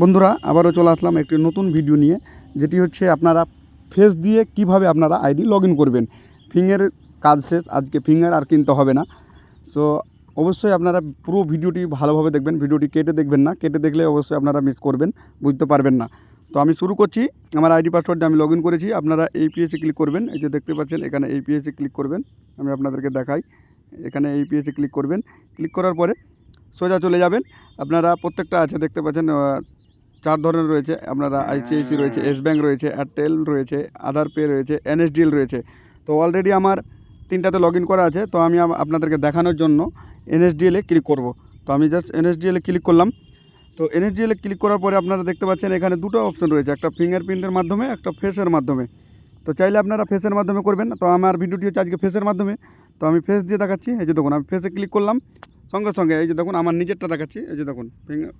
বন্ধুরা, আবারও চলে আসলাম একটি নতুন ভিডিও নিয়ে, যেটি হচ্ছে আপনারা ফেস দিয়ে কীভাবে আপনারা আইডি লগ করবেন। ফিঙ্গার কাজ শেষ, আজকে ফিঙ্গার আর কিনতে হবে না। সো অবশ্যই আপনারা পুরো ভিডিওটি ভালোভাবে দেখবেন, ভিডিওটি কেটে দেখবেন না। কেটে দেখলে অবশ্যই আপনারা মিস করবেন, বুঝতে পারবেন না। তো আমি শুরু করছি। আমার আইডি পাসওয়ার্ড আমি লগ করেছি। আপনারা এই পিএসে ক্লিক করবেন। এই যে দেখতে পাচ্ছেন, এখানে এই পিএসে ক্লিক করবেন। আমি আপনাদেরকে দেখাই। এখানে এই পিএসে ক্লিক করবেন। ক্লিক করার পরে সোজা চলে যাবেন। আপনারা প্রত্যেকটা আছে, দেখতে পাচ্ছেন চার ধরনের রয়েছে। আপনারা আইসিআইসি রয়েছে এস ব্যাঙ্ক রয়েছে এয়ারটেল রয়েছে আধার পে রয়েছে এনএসডিএল রয়েছে। তো অলরেডি আমার তিনটাতে লগ ইন করা আছে। তো আমি আপনাদেরকে দেখানোর জন্য এনএসডিএলে ক্লিক করব। তো আমি জাস্ট এনএসডিএলে ক্লিক করলাম। তো এনএসডিএলে ক্লিক করার পরে আপনারা দেখতে পাচ্ছেন এখানে দুটো অপশন রয়েছে। একটা ফিঙ্গারপ্রিন্টের মাধ্যমে একটা ফেসের মাধ্যমে। তো চাইলে আপনারা ফেসের মাধ্যমে করবেন তো আমার ভিডিওটি হচ্ছে আজকে ফেসের মাধ্যমে। তো আমি ফেস দিয়ে দেখাচ্ছি। এই যে দেখুন আমি ফেসে ক্লিক করলাম। সঙ্গে সঙ্গে এই যে দেখুন আমার নিজেরটা দেখাচ্ছি। এই যে দেখুন ফিঙ্গার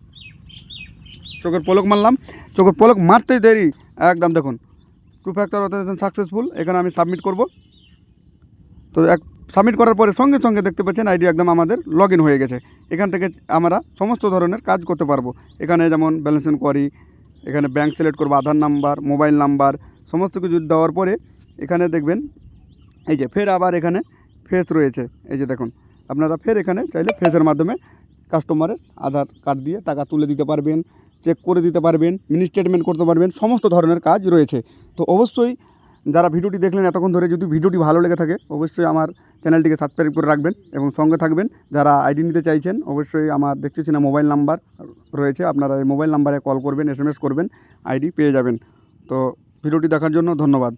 চোখের পলক মারলাম। চোখের পলক মারতেই দেরি। একদম দেখুন টু ফ্যাক্টর অথেন্টিকেশন সাকসেসফুল এখানে আমি সাবমিট করব। তো এক সাবমিট করার পরে সঙ্গে সঙ্গে দেখতে পাচ্ছেন আইডি একদম আমাদের লগ হয়ে গেছে। এখান থেকে আমরা সমস্ত ধরনের কাজ করতে পারব। এখানে যেমন ব্যালেন্স কোয়ারি এখানে ব্যাংক সিলেক্ট করব, আধার নাম্বার মোবাইল নাম্বার সমস্ত কিছু দেওয়ার পরে এখানে দেখবেন, এই যে ফের আবার এখানে ফেস রয়েছে। এই যে দেখুন, আপনারা ফের এখানে চাইলে ফেসের মাধ্যমে কাস্টমারের আধার কার্ড দিয়ে টাকা তুলে দিতে পারবেন। চেক করে দিতে পারবেন, মিনি স্টেটমেন্ট করতে পারবেন, সমস্ত ধরনের কাজ রয়েছে। তো অবশ্যই যারা ভিডিওটি দেখলেন এতক্ষণ ধরে যদি ভিডিওটি ভালো লেগে থাকে, অবশ্যই আমার চ্যানেলটিকে সাবস্ক্রাইব করে রাখবেন এবং সঙ্গে থাকবেন। যারা আইডি নিতে চাইছেন, অবশ্যই আমার দেখতেছি না মোবাইল নাম্বার রয়েছে, আপনারা এই মোবাইল নাম্বারে কল করবেন এস করবেন আইডি পেয়ে যাবেন। তো ভিডিওটি দেখার জন্য ধন্যবাদ।